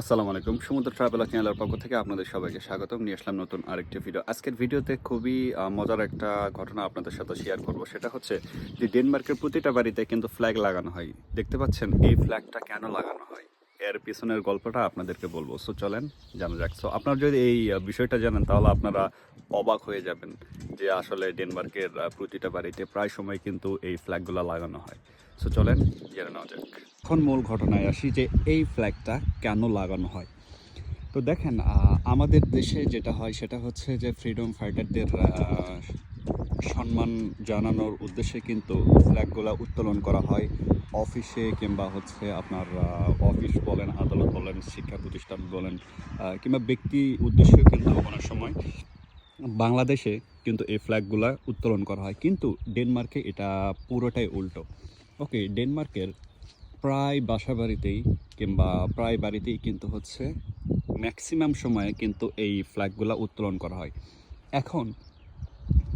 আসসালামু আলাইকুম। সমুদ্র ট্রাভেল চ্যানেলের পক্ষ থেকে আপনাদের সবাইকে স্বাগতম। নিয়ে আসলাম নতুন আরেকটি ভিডিও আজকের ভিডিওতে খুবই মজার একটা ঘটনা আপনাদের সাথে শেয়ার করব। সেটা হচ্ছে যে ডেনমার্কের প্রতিটা বাড়িতে কিন্তু ফ্ল্যাগ লাগানো হয়। দেখতে পাচ্ছেন এই ফ্ল্যাগটা কেন লাগানো হয়? এর পিছনের গল্পটা আপনাদেরকে বলব। সো চলেন, জানা যাক। সো আপনারা যদি এই বিষয়টা জানেন, তাহলে আপনারা অবাক হয়ে যাবেন যে আসলে ডেনমার্কের প্রতিটা বাড়িতে প্রায় সময় কিন্তু এই ফ্ল্যাগগুলো লাগানো হয়। সো চলেন, জেনে নেওয়া যাক। এখন মূল ঘটনায় আসি যে এই ফ্ল্যাগটা কেন লাগানো হয়। তো দেখেন আমাদের দেশে যেটা হয়, সেটা হচ্ছে যে ফ্রিডম ফাইটারদের সম্মান জানানোর উদ্দেশ্যে কিন্তু ফ্ল্যাগগুলো উত্তোলন করা হয়। অফিসে কিংবা হচ্ছে আপনার অফিস বলেন, আদালত বলেন, শিক্ষা প্রতিষ্ঠান বলেন কিংবা ব্যক্তি উদ্দেশ্যে কিন্তু অনেক সময় বাংলাদেশে কিন্তু এই ফ্ল্যাগগুলো উত্তোলন করা হয়। কিন্তু ডেনমার্কে এটা পুরোটাই উল্টো। ওকে, ডেনমার্কের প্রায় বাসা বাড়িতেই কিংবা প্রায় বাড়িতেই কিন্তু হচ্ছে ম্যাক্সিমাম সময়ে কিন্তু এই ফ্ল্যাগগুলো উত্তোলন করা হয়। এখন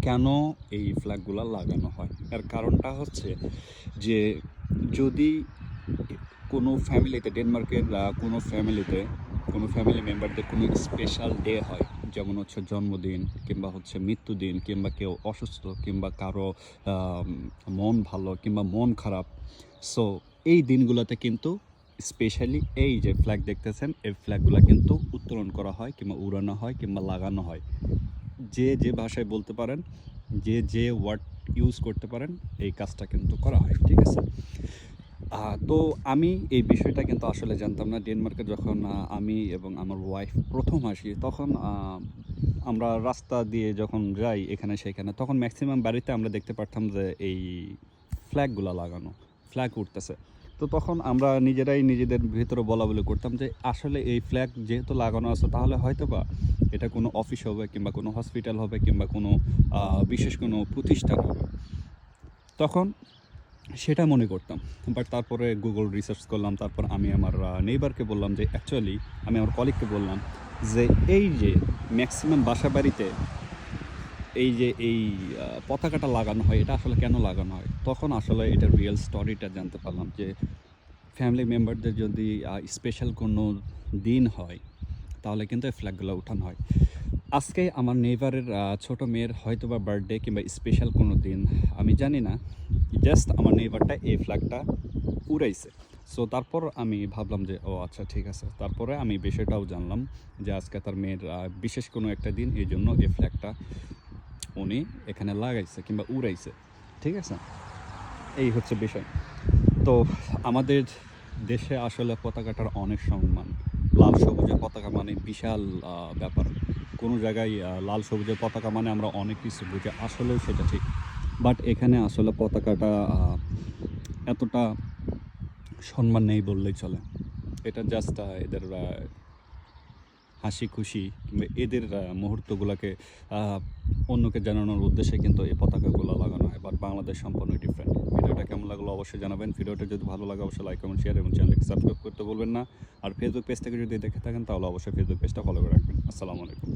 কেন এই ফ্ল্যাগগুলো লাগানো হয়? এর কারণটা হচ্ছে যে যদি কোনো ফ্যামিলিতে ডেনমার্কের কোনো ফ্যামিলিতে কোনো ফ্যামিলি মেম্বারদের কোনো স্পেশাল ডে হয়, যেমন হচ্ছে জন্মদিন, কিংবা হচ্ছে মৃত্যুদিন, কিংবা কেউ অসুস্থ, কিংবা কারও মন ভালো, কিংবা মন খারাপ সো এই দিনগুলোতে কিন্তু স্পেশালি এই যে ফ্ল্যাগ দেখতেছেন, এই ফ্ল্যাগগুলো কিন্তু উত্তোলন করা হয়, কিংবা উড়ানো হয়, কিংবা লাগানো হয়। যে যে ভাষায় বলতে পারেন, যে যে ওয়ার্ড ইউজ করতে পারেন, এই কাজটা কিন্তু করা হয়, ঠিক আছে? তো আমি এই বিষয়টা কিন্তু আসলে জানতাম না। ডেনমার্কে যখন আমি এবং আমার ওয়াইফ প্রথম আসি, তখন আমরা রাস্তা দিয়ে যখন যাই এখানে সেখানে, তখন ম্যাক্সিমাম বাড়িতে আমরা দেখতে পারতাম যে, এই ফ্ল্যাগগুলো লাগানো ফ্ল্যাগ উঠতেছে। তো তখন আমরা নিজেরাই নিজেদের ভেতরে বলা বলি করতাম যে, আসলে এই ফ্ল্যাগ যেহেতু লাগানো আছে, তাহলে হয়তো বা এটা কোনো অফিস হবে কিংবা কোনো হসপিটাল হবে কিংবা কোনো বিশেষ কোনো প্রতিষ্ঠান হবে। তখন সেটা মনে করতাম। বাট তারপরে গুগল রিসার্চ করলাম, তারপর আমি আমার নেইবারকে বললাম যে অ্যাকচুয়ালি আমি আমার কলিগকে বললাম যে, এই যে ম্যাক্সিমাম বাসা বাড়িতে এই যে, এই পতাকাটা লাগানো হয়, এটা আসলে কেন লাগানো হয়? তখন আসলে এটার রিয়েল স্টোরিটা জানতে পারলাম যে ফ্যামিলি মেম্বারদের যদি স্পেশাল কোনো দিন হয়, তাহলে কিন্তু এই ফ্ল্যাগগুলো উঠানো হয়। আজকে আমার নেইবারের ছোট মেয়ের হয়তো বা বার্থডে কিংবা স্পেশাল কোনো দিন, আমি জানি না জাস্ট আমার নেইবারটা এই ফ্ল্যাগটা উড়াইছে। সো তারপর আমি ভাবলাম যে, ও আচ্ছা ঠিক আছে। তারপরে আমি বিষয়টাও জানলাম যে, আজকে তার মেয়ের বিশেষ কোনো একটা দিন, এই জন্য এই ফ্ল্যাগটা উনি এখানে লাগাইছে কিংবা উড়াইছে। ঠিক আছে? এই হচ্ছে বিষয়। তো আমাদের দেশে আসলে পতাকাটার অনেক সম্মান। লাল সবুজের পতাকা মানে বিশাল ব্যাপার। কোনো জায়গায় লাল সবুজের পতাকা মানে আমরা অনেক কিছু বুঝি আসলেও সেটা ঠিক। বাট এখানে আসলে পতাকাটা এতটা সম্মান নেই বললেই চলে। এটা জাস্ট এদের হাসি খুশি কিংবা এদের মুহূর্তগুলোকে অন্যকে জানানোর উদ্দেশ্যে কিন্তু এই পতাকাগুলো লাগানো হয়। বাট বাংলাদেশ সম্পূর্ণ ডিফারেন্ট ভিডিওটা কেমন লাগল অবশ্যই জানাবেন। ভিডিওটা যদি ভালো লাগে, অবশ্যই লাইক কমেন্ট শেয়ার এবং চ্যানেলকে সাবস্ক্রাইব করতে বলবেন না। আর ফেসবুক পেজ থেকে যদি দেখে থাকেন, তাহলে অবশ্যই ফেসবুক পেজটা ফলো করে রাখবেন। আসসালামু আলাইকুম।